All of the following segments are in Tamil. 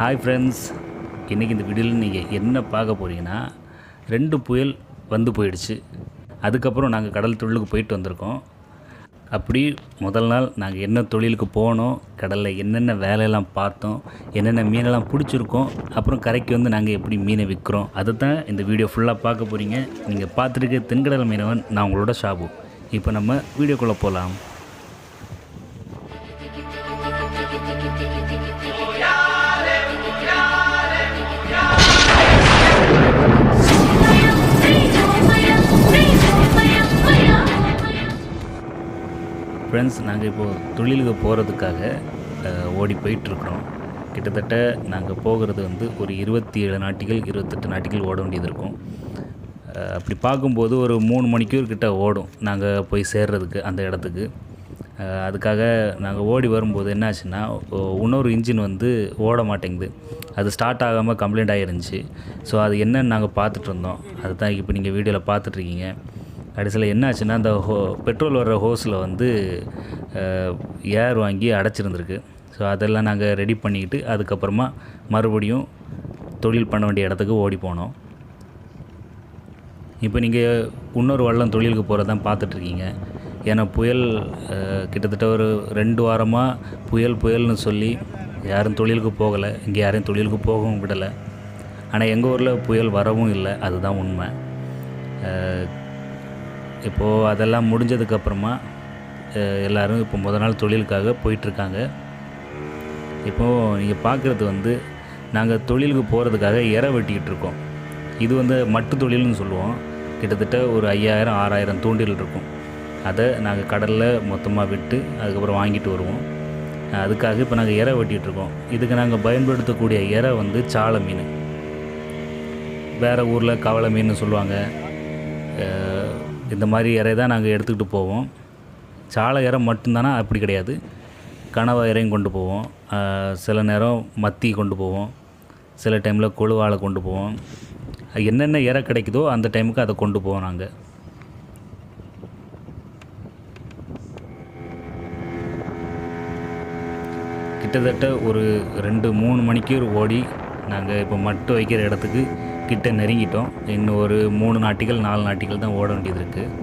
ஹாய் ஃப்ரெண்ட்ஸ் இன்றைக்கி இந்த வீடியோவில் நீங்கள் என்ன பார்க்க போகிறீங்கன்னா ரெண்டு புயல் வந்து போயிடுச்சு. அதுக்கப்புறம் நாங்கள் கடல் தொழிலுக்கு போயிட்டு வந்திருக்கோம். அப்படி முதல் நாள் நாங்கள் என்ன தொழிலுக்கு போனோம் கடலில் என்னென்ன வேலையெல்லாம் பார்த்தோம் என்னென்ன மீனெல்லாம் பிடிச்சிருக்கோம் அப்புறம் கரைக்கு வந்து நாங்கள் எப்படி மீனை விற்கிறோம் அதை தான் இந்த வீடியோ ஃபுல்லாக பார்க்க போகிறீங்க நீங்கள் பார்த்துருக்க தென்கடல் மீனவன் நான் உங்களோட ஷாபு. இப்போ நம்ம வீடியோக்குள்ளே போகலாம் ஃப்ரெண்ட்ஸ் நாங்கள் இப்போது தொழிலுக்கு போகிறதுக்காக ஓடி போயிட்டுருக்குறோம். கிட்டத்தட்ட நாங்கள் போகிறது வந்து ஒரு இருபத்தி ஏழு நாட்டிகள் இருபத்தெட்டு நாட்டிகள் ஓட வேண்டியது இருக்கும். அப்படி பார்க்கும்போது ஒரு மூணு மணிக்கூர் கிட்ட ஓடும் நாங்கள் போய் சேர்றதுக்கு அந்த இடத்துக்கு. அதுக்காக நாங்கள் ஓடி வரும்போது என்னாச்சுன்னா இன்னொரு இன்ஜின் வந்து ஓட மாட்டேங்குது. அது ஸ்டார்ட் ஆகாமல் கம்ப்ளைண்ட் ஆகிருந்துச்சு ஸோ அது என்னன்னு நாங்கள் பார்த்துட்டு இருந்தோம். அதுதான் இப்போ நீங்கள் வீடியோவில் பார்த்துட்ருக்கீங்க கடைசியில் என்னாச்சுன்னா அந்த ஹோ பெட்ரோல் வர்ற ஹோஸில் வந்து ஏர் வாங்கி அடைச்சிருந்துருக்கு. ஸோ அதெல்லாம் நாங்கள் ரெடி பண்ணிக்கிட்டு அதுக்கப்புறமா மறுபடியும் தொழில் பண்ண வேண்டிய இடத்துக்கு ஓடி போனோம். இப்போ நீங்கள் இன்னொரு வள்ளம் தொழிலுக்கு போகிறதான் பார்த்துட்ருக்கீங்க ஏன்னா புயல் கிட்டத்தட்ட ஒரு ரெண்டு வாரமாக புயல் புயல்னு சொல்லி யாரும் தொழிலுக்கு போகலை. இங்கே யாரையும் தொழிலுக்கு போகவும் விடலை. ஆனால் எங்கள் ஊரில் புயல் வரவும் இல்லை. அதுதான் உண்மை. இப்போது அதெல்லாம் முடிஞ்சதுக்கப்புறமா எல்லோரும் இப்போ முத நாள் தொழிலுக்காக போயிட்டுருக்காங்க. இப்போது நீங்கள் பார்க்குறது வந்து நாங்கள் தொழிலுக்கு போகிறதுக்காக இறை வெட்டிக்கிட்டு இருக்கோம் இது வந்து மட்டு தொழில்னு சொல்லுவோம். கிட்டத்தட்ட ஒரு ஐயாயிரம் ஆறாயிரம் தூண்டில் இருக்கும். அதை நாங்கள் கடலில் மொத்தமாக விட்டு அதுக்கப்புறம் வாங்கிட்டு வருவோம். அதுக்காக இப்போ நாங்கள் இறை வெட்டிகிட்டு இருக்கோம் இதுக்கு நாங்கள் பயன்படுத்தக்கூடிய இற வந்து சாலை மீன். வேறு ஊரில் கவலை மீன் சொல்லுவாங்க. இந்த மாதிரி இறை தான் நாங்கள் எடுத்துக்கிட்டு போவோம். சாலை இறை மட்டும்தானா? அப்படி கிடையாது. கனவா இறையும் கொண்டு போவோம். சில நேரம் மத்தி கொண்டு போவோம். சில டைமில் கொழுவாலை கொண்டு போவோம். என்னென்ன இறை கிடைக்குதோ அந்த டைமுக்கு அதை கொண்டு போவோம் நாங்கள் கிட்டத்தட்ட ஒரு ரெண்டு மூணு மணிக்கு ஓடி நாங்கள் இப்போ மட்டு வைக்கிற இடத்துக்கு கிட்ட நெருங்கிட்டோம். இன்னும் ஒரு மூணு நாட்டிகள் நாலு நாட்டிகள் தான் ஓட வேண்டியது இருக்குது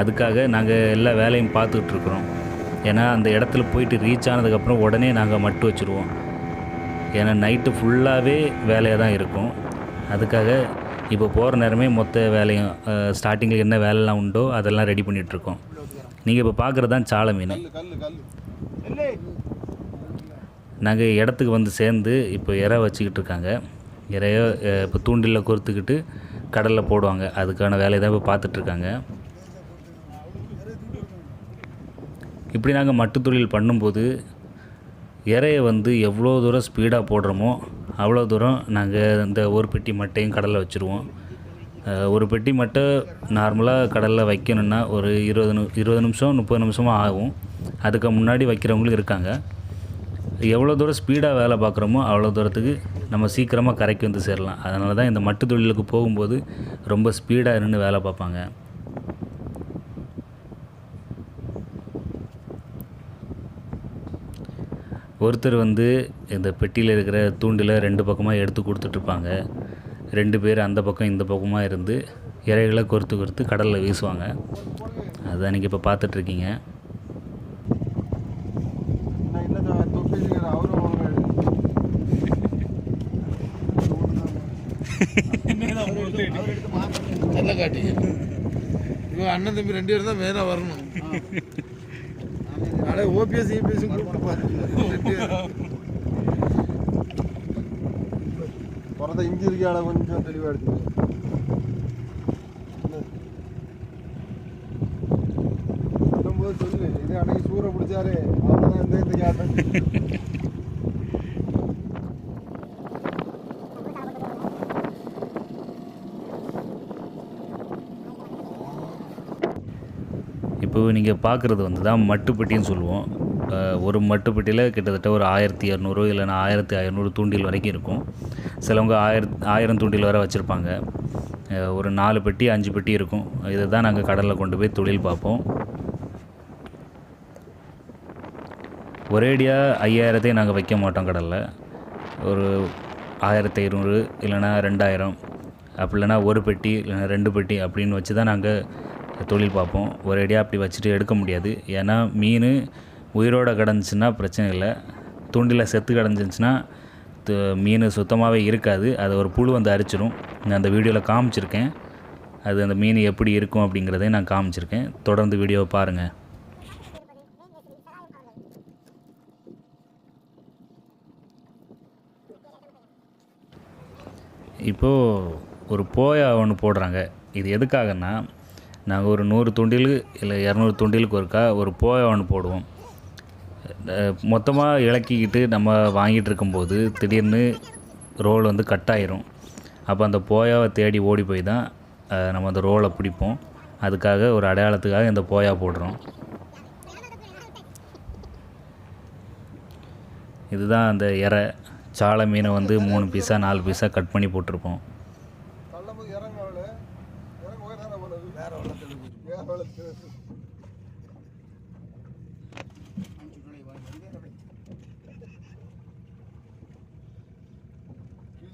அதுக்காக நாங்கள் எல்லா வேலையும் பார்த்துக்கிட்ருக்குறோம் ஏன்னா அந்த இடத்துல போயிட்டு ரீச் ஆனதுக்கப்புறம் உடனே நாங்கள் மட்டு வச்சுருவோம். ஏன்னா நைட்டு ஃபுல்லாகவே வேலையாக தான் இருக்கும். அதுக்காக இப்போ போகிற நேரமே மொத்த வேலையும் ஸ்டார்டிங்கில் என்ன வேலைலாம் உண்டோ அதெல்லாம் ரெடி பண்ணிகிட்ருக்கோம் நீங்கள் இப்போ பார்க்குறது தான் சாலை மீன். நாங்கள் இடத்துக்கு வந்து சேர்ந்து இப்போ இற வச்சுக்கிட்டு இருக்காங்க. இறைய இப்போ தூண்டிலில் கோர்த்துக்கிட்டு கடலில் போடுவாங்க. அதுக்கான வேலையை தான் இப்போ பார்த்துட்ருக்காங்க. இப்படி நாங்கள் மட்டு தொழில் பண்ணும்போது இறையை வந்து எவ்வளோ தூரம் ஸ்பீடாக போடுறோமோ அவ்வளோ தூரம் நாங்கள் இந்த ஒரு பெட்டி மட்டையும் கடலில் வச்சுருவோம். ஒரு பெட்டி மட்டை நார்மலாக கடலில் வைக்கணுன்னா ஒரு இருபது நி இருபது நிமிஷம் முப்பது நிமிஷமாக ஆகும். அதுக்கு முன்னாடி வைக்கிறவங்களும் இருக்காங்க. எவ்வளோ தூரம் ஸ்பீடாக வேலை பார்க்குறோமோ அவ்வளோ தூரத்துக்கு நம்ம சீக்கிரமாக கரைக்கு வந்து சேரலாம். அதனால தான் இந்த மட்டு தொழிலுக்கு போகும்போது ரொம்ப ஸ்பீடாக நின்று வேலை பார்ப்பாங்க. ஒருத்தர் வந்து இந்த பெட்டியில் இருக்கிற தூண்டில் ரெண்டு பக்கமாக எடுத்து கொடுத்துட்ருப்பாங்க. ரெண்டு பேர் அந்த பக்கம் இந்த பக்கமாக இருந்து இறைகளை கொறுத்து கொறுத்து கடலில் வீசுவாங்க. அதுதான் நீங்கள் இப்போ பார்த்துட்ருக்கீங்க. நல்ல காட்டிங்க இவன் அண்ணன் தம்பி ரெண்டு பேரும் தான் மேலே வரணும். நாளை ஓபிஎஸ் இபிஎஸ் கூப்பிட்டு பாருங்க புறத்த இஞ்சி இருக்கால கொஞ்சம் தெளிவாக எடுத்து சொல்லும்போது சொல்லு இது அன்னைக்கு சூறை பிடிச்சாரு அவ்வளோதான் இந்த இந்த கேட்டேன் இப்போ நீங்கள் பார்க்குறது வந்து தான் மட்டுப்பெட்டின்னு சொல்லுவோம். ஒரு மட்டுப்பெட்டியில் கிட்டத்தட்ட ஒரு ஆயிரத்தி இரநூறு இல்லைன்னா ஆயிரத்தி ஐநூறு தூண்டில் வரைக்கும் இருக்கும். சிலவங்க ஆயிரத் ஆயிரம் தூண்டில் வரை வச்சுருப்பாங்க. ஒரு நாலு பெட்டி அஞ்சு பெட்டி இருக்கும். இதை தான் நாங்கள் கடலில் கொண்டு போய் தொழில் பார்ப்போம். ஒரேடியாக ஐயாயிரத்தையும் நாங்கள் வைக்க மாட்டோம் கடலில். ஒரு ஆயிரத்தி ஐநூறு இல்லைன்னா ரெண்டாயிரம். அப்படி இல்லைன்னா ஒரு பெட்டி இல்லைன்னா ரெண்டு பெட்டி அப்படின்னு வச்சு தான் நாங்கள் தொழில் பார்ப்போம். ஒரேடியாக அப்படி வச்சுட்டு எடுக்க முடியாது. ஏன்னா மீன் உயிரோட கிடந்துச்சுன்னா பிரச்சனை இல்லை. தூண்டில் செத்து கிடந்துச்சுன்னா மீன் சுத்தமாகவே இருக்காது. அது ஒரு புழு வந்து அரிச்சிடும் நான் அந்த வீடியோவில் காமிச்சிருக்கேன். அது அந்த மீன் எப்படி இருக்கும் அப்படிங்கிறதையும் நான் காமிச்சிருக்கேன். தொடர்ந்து வீடியோவை பாருங்கள் இப்போது ஒரு போயா ஒன்று போடுறாங்க. இது எதுக்காகன்னா நாங்கள் ஒரு நூறு துண்டில் இல்லை இரநூறு துண்டிலுக்கு ஒருக்கா ஒரு போயா ஒன்று போடுவோம். மொத்தமாக இலக்கிக்கிட்டு நம்ம வாங்கிட்டு இருக்கும்போது திடீர்னு ரோல் வந்து கட் ஆயிரும். அப்போ அந்த போயாவை தேடி ஓடி போய் தான் நம்ம அந்த ரோலை பிடிப்போம். அதுக்காக ஒரு அடையாளத்துக்காக இந்த போயா போடுறோம். இதுதான் அந்த இறை. சாலை மீனை வந்து மூணு பீஸாக நாலு பீஸாக கட் பண்ணி போட்டிருப்போம்.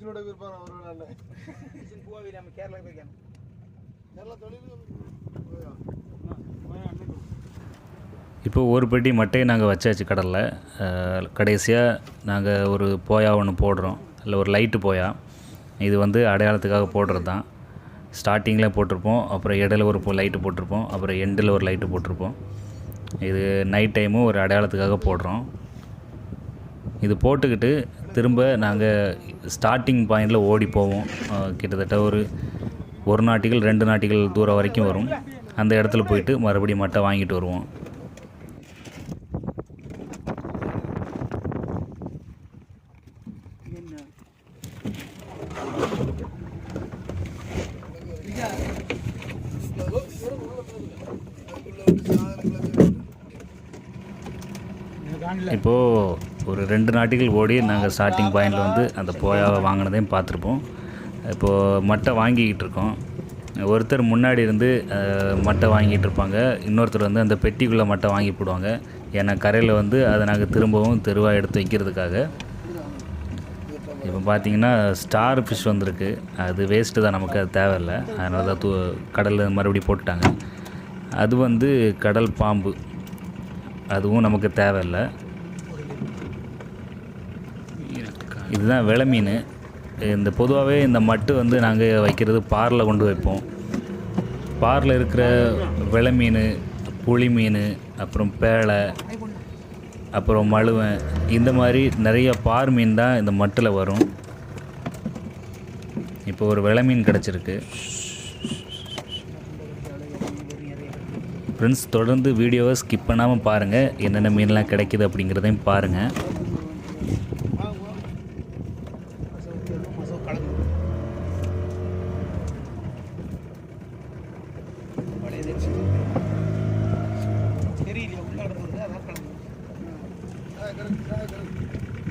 கிச்சனோட விற்பான் அவரு நான் கேரளா தொழில் இப்போ ஒரு பெட்டி மட்டையை நாங்கள் வச்சாச்சு கடலில். கடைசியாக நாங்கள் ஒரு போயா ஒன்று போடுறோம். இல்லை ஒரு லைட்டு போயா. இது வந்து அடையாளத்துக்காக போடுறது தான் ஸ்டார்டிங்கில் போட்டிருப்போம் அப்புறம் இடையில ஒரு லைட்டு போட்டிருப்போம் அப்புறம் எண்டில் ஒரு லைட்டு போட்டிருப்போம். இது நைட் டைமும் ஒரு அடையாளத்துக்காக போடுறோம். இது போட்டுக்கிட்டு திரும்ப நாங்கள் ஸ்டார்டிங் பாயிண்டில் ஓடி போவோம். கிட்டத்தட்ட ஒரு ஒரு நாட்டிகள் ரெண்டு நாட்டிகள் தூரம் வரைக்கும் வரும். அந்த இடத்துல போயிட்டு மறுபடியும் மட்டை வாங்கிட்டு வருவோம் இப்போது ஒரு ரெண்டு நாட்டுகள் ஓடி நாங்கள் ஸ்டார்டிங் பாயிண்டில் வந்து அந்த போயாவை வாங்கினதையும் பார்த்துருப்போம். இப்போது மட்டை வாங்கிக்கிட்டு இருக்கோம். ஒருத்தர் முன்னாடி இருந்து மட்டை வாங்கிட்டு இருப்பாங்க. இன்னொருத்தர் வந்து அந்த பெட்டிக்குள்ளே மட்டை வாங்கி போடுவாங்க. ஏன்னா கரையில் வந்து அதை நாங்கள் திரும்பவும் தெருவாக எடுத்து வைக்கிறதுக்காக. இப்போ பார்த்தீங்கன்னா ஸ்டார் ஃபிஷ் வந்திருக்கு. அது வேஸ்ட்டு தான் நமக்கு அது தேவையில்லை. அதனால தான் தூ கடலில் மறுபடியும் போட்டுட்டாங்க. அது வந்து கடல் பாம்பு. அதுவும் நமக்கு தேவையில்லை. இதுதான் விலை மீன். இந்த பொதுவாகவே இந்த மட்டு வந்து நாங்கள் வைக்கிறது பாரில் கொண்டு வைப்போம். பாரில் இருக்கிற விலை மீன் புளி மீன் அப்புறம் பேழை அப்புறம் மழுவன் இந்த மாதிரி நிறைய பார் மீன் தான் இந்த மட்டில் வரும். இப்போ ஒரு விலை மீன் கிடச்சிருக்கு. ஃப்ரெண்ட்ஸ் தொடர்ந்து வீடியோவை ஸ்கிப் பண்ணாமல் பாருங்கள் என்னென்ன மீன்லாம் கிடைக்குது அப்படிங்கிறதையும் பாருங்கள் போவோம்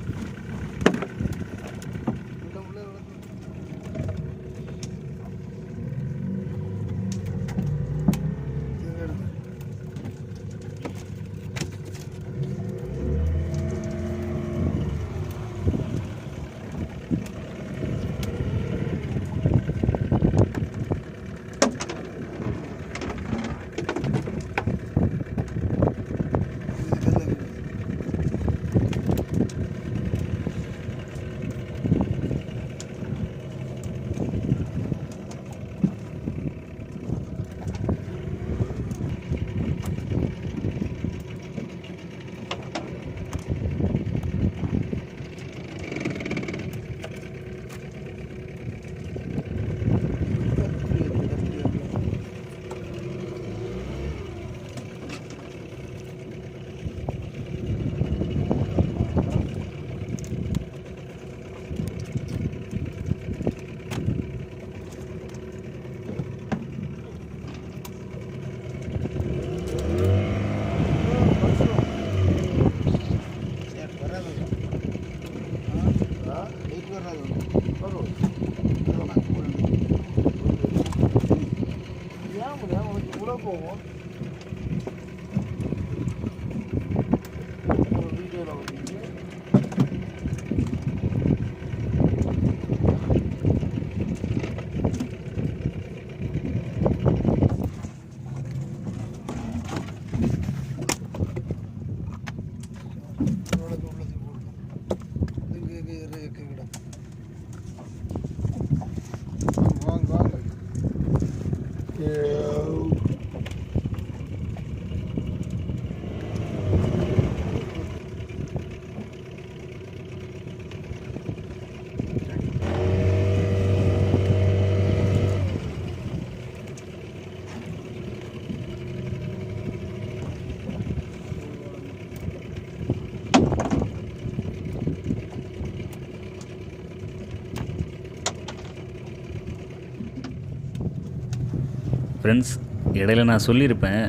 ஃப்ரெண்ட்ஸ் இடையில நான் சொல்லியிருப்பேன்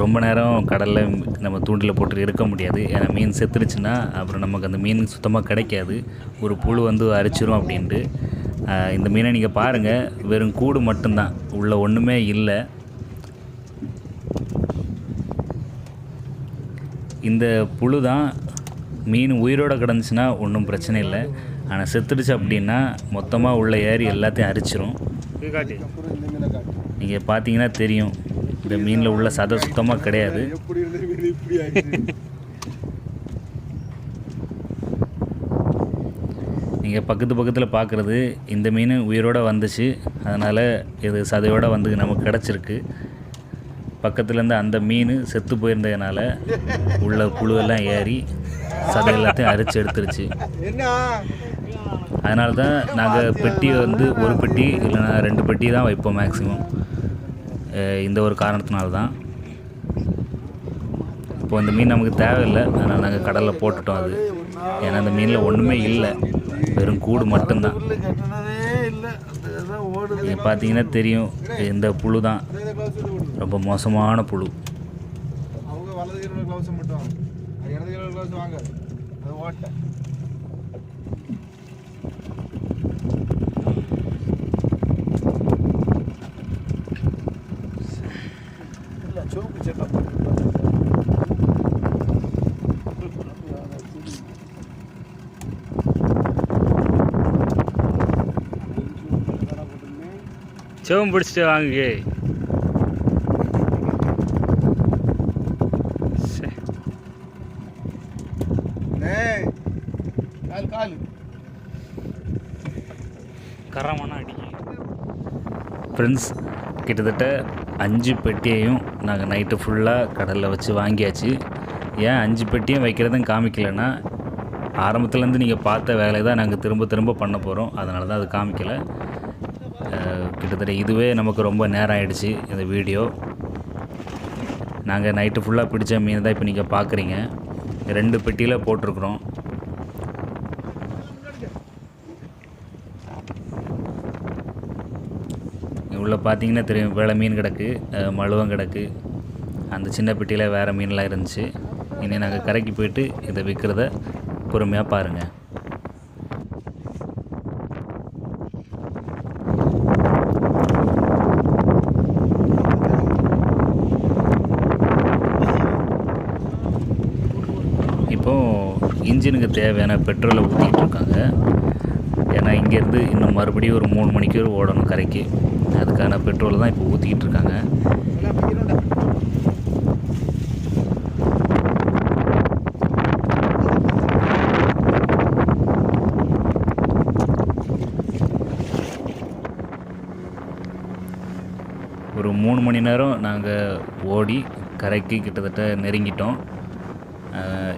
ரொம்ப நேரம் கடலில் நம்ம தூண்டில் போட்டு இருக்க முடியாது. ஏன்னா மீன் செத்துருச்சுன்னா அப்புறம் நமக்கு அந்த மீன் சுத்தமாக கிடைக்காது. ஒரு புழு வந்து அரிச்சிரும் அப்படின்ட்டு. இந்த மீனை நீங்கள் பாருங்கள் வெறும் கூடு மட்டும்தான். உள்ள ஒன்றுமே இல்லை. இந்த புழு தான் மீன் உயிரோடு கிடந்துச்சுன்னா ஒன்றும் பிரச்சனை இல்லை. ஆனால் செத்துடுச்சு அப்படின்னா மொத்தமாக உள்ள ஏறி எல்லாத்தையும் அரிச்சிரும். நீங்கள் பார்த்தீங்கன்னா தெரியும். இந்த மீனில் உள்ள சதை சுத்தமாக கிடையாது. நீங்கள் பக்கத்து பக்கத்தில் பார்க்குறது இந்த மீன் உயிரோடு வந்துச்சு. அதனால் இது சதையோடு வந்து நமக்கு கிடச்சிருக்கு. பக்கத்துலேருந்து அந்த மீன் செத்து போயிருந்ததுனால உள்ள புழுவெல்லாம் ஏறி சதை எல்லாத்தையும் அரிச்சு எடுத்துருச்சு. என்ன? அதனால தான் நாங்கள் பெட்டி வந்து ஒரு பெட்டி இல்லைன்னா ரெண்டு பெட்டி தான் வைப்போம் மேக்ஸிமம் இந்த ஒரு காரணத்தினால தான் இப்போ இந்த மீன் நமக்கு தேவையில்லை. அதனால் நாங்கள் கடலில் போட்டுட்டோம் அது. ஏன்னா அந்த மீனில் ஒன்றுமே இல்லை. வெறும் கூடு மட்டும்தான். இது நீங்கள் பார்த்தீங்கன்னா தெரியும். இந்த புழு தான். ரொம்ப மோசமான புழு. அவங்க வலது கையில் க்ளவுஸ் மட்டும் இடது கையில் க்ளவுஸ் வாங்க. அது ஓட்ட. சிவம் பிடிச்சிட்டு வாங்க. கரமான அடி. ஃப்ரெண்ட்ஸ் கிட்டத்தட்ட அஞ்சு பெட்டியையும் நாங்கள் நைட்டு ஃபுல்லாக கடலில் வச்சு வாங்கியாச்சு. ஏன் அஞ்சு பெட்டியும் வைக்கிறதும் காமிக்கலைன்னா ஆரம்பத்துலேருந்து நீங்கள் பார்த்த வேலையை தான் நாங்கள் திரும்ப திரும்ப பண்ண போகிறோம் அதனால தான் அது காமிக்கலை. கிட்டத்தட்ட இதுவே நமக்கு ரொம்ப நேரம் ஆகிடுச்சு இந்த வீடியோ. நாங்கள் நைட்டு ஃபுல்லாக பிடிச்ச மீன் தான் இப்போ நீங்கள் பார்க்குறீங்க ரெண்டு பெட்டியில் போட்டிருக்குறோம். உள்ளே பார்த்தீங்கன்னா தெரியும் வேலை மீன் கிடக்கு மழுவம் கிடக்கு. அந்த சின்ன பெட்டியில் வேறு மீன்லாம் இருந்துச்சு. இனி நாங்கள் கரைக்கு போயிட்டு இதை விற்கிறத பொறுமையாக பாருங்கள் இப்போது இன்ஜினுக்கு தேவையான பெட்ரோலை ஊற்றிக்கிட்டு இருக்காங்க. ஏன்னா இங்கேருந்து இன்னும் மறுபடியும் ஒரு மூணு மணிக்கு ஓடணும் கரைக்கு. அதுக்கான பெட்ரோல் தான் இப்போ ஊற்றிக்கிட்டு இருக்காங்க. ஒரு மூணு மணி நேரம் நாங்கள் ஓடி கரைக்கு கிட்டத்தட்ட நெருங்கிட்டோம்.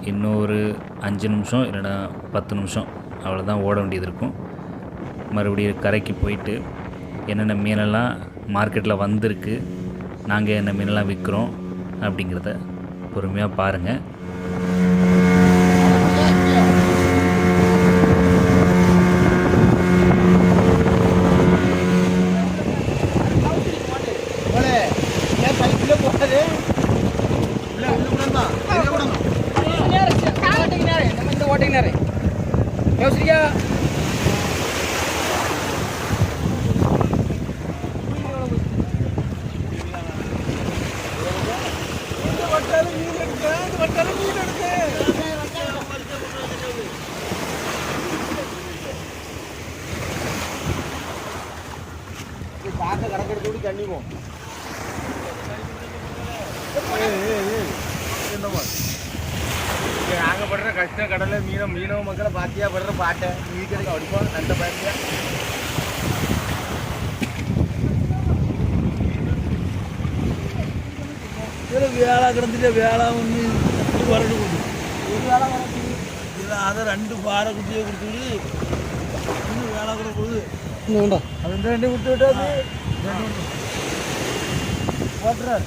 இன்னும் ஒரு அஞ்சு நிமிஷம் இல்லைன்னா பத்து நிமிஷம் அவ்வளோதான் ஓட வேண்டியது இருக்கும். மறுபடியும் கரைக்கு போயிட்டு என்னென்ன மீனெல்லாம் மார்க்கெட்டில் வந்திருக்கு நாங்கள் என்ன மீனெல்லாம் விற்கிறோம் அப்படிங்கிறத பொறுமையாக பாருங்கள் Yo! மீன மீனவ மக்களை பாத்தியா படுற பாட்டை மீன் கிடைக்க அடிப்போம் நல்ல பாத்தியா இதில் வேலை கிடந்துட்டு வேலை ஒன்று வரடு கொடு ஒரு வேலை வளர்த்து இல்லை அதை ரெண்டு பாறை குட்டியை கொடுத்துட்டு இன்னும் வேலை கூட கொடுது அது இந்த ரெண்டு விட்டு விட்டாது ஓட்டுறார்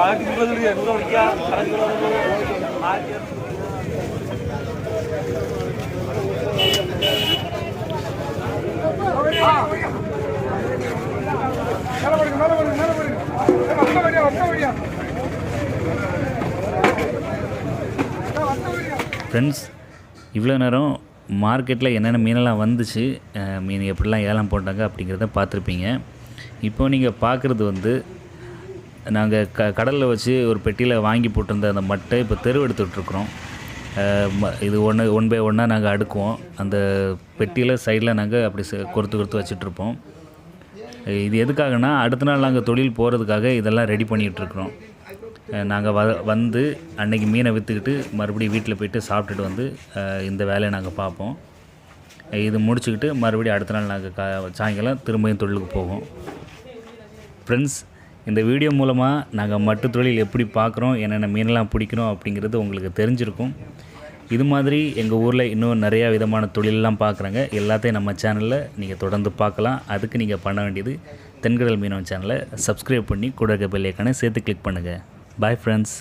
ആയിരത്തി ഇരുപത് രൂപ ആയിരത്തി ஃப்ரெண்ட்ஸ் இவ்வளோ நேரம் மார்க்கெட்டில் என்னென்ன மீனெல்லாம் வந்துச்சு மீன் எப்படிலாம் ஏலம் போட்டாங்க அப்படிங்கிறத பார்த்துருப்பீங்க. இப்போ நீங்கள் பார்க்குறது வந்து நாங்கள் க கடலில் வச்சு ஒரு பெட்டியில் வாங்கி போட்டிருந்த அந்த மட்டை இப்போ தெருவெடுத்துட்ருக்குறோம் இது ஒன்று ஒன் பை ஒன்னாக நாங்கள் அடுக்குவோம். அந்த பெட்டியில் சைடில் நாங்கள் அப்படி ச- கொடுத்து கொறுத்து வச்சிட்ருப்போம் இது எதுக்காகனா அடுத்த நாள் நாங்கள் தொழில் போகிறதுக்காக இதெல்லாம் ரெடி பண்ணிகிட்ருக்குறோம் நாங்கள் வ வந்து அன்னைக்கு மீனை விற்றுக்கிட்டு மறுபடியும் வீட்டில் போயிட்டு சாப்பிட்டுட்டு வந்து இந்த வேலையை நாங்கள் பார்ப்போம். இது முடிச்சுக்கிட்டு மறுபடியும் அடுத்த நாள் நாங்கள் கா சாயங்காலம் திரும்பியும் தொழிலுக்கு போவோம். ஃப்ரெண்ட்ஸ் இந்த வீடியோ மூலமாக நாங்கள் மட்டு தொழில் எப்படி பார்க்குறோம் என்னென்ன மீனெல்லாம் பிடிக்கிறோம் அப்படிங்கிறது உங்களுக்கு தெரிஞ்சிருக்கும். இது மாதிரி எங்கள் ஊரில் இன்னும் நிறையா விதமான தொழிலெலாம் பார்க்குறாங்க. எல்லாத்தையும் நம்ம சேனலில் நீங்கள் தொடர்ந்து பார்க்கலாம். அதுக்கு நீங்கள் பண்ண வேண்டியது தென்கடல் மீனவன் சேனலை சப்ஸ்கிரைப் பண்ணி கூட இருக்க சேர்த்து கிளிக் பண்ணுங்கள் பாய் ஃப்ரெண்ட்ஸ்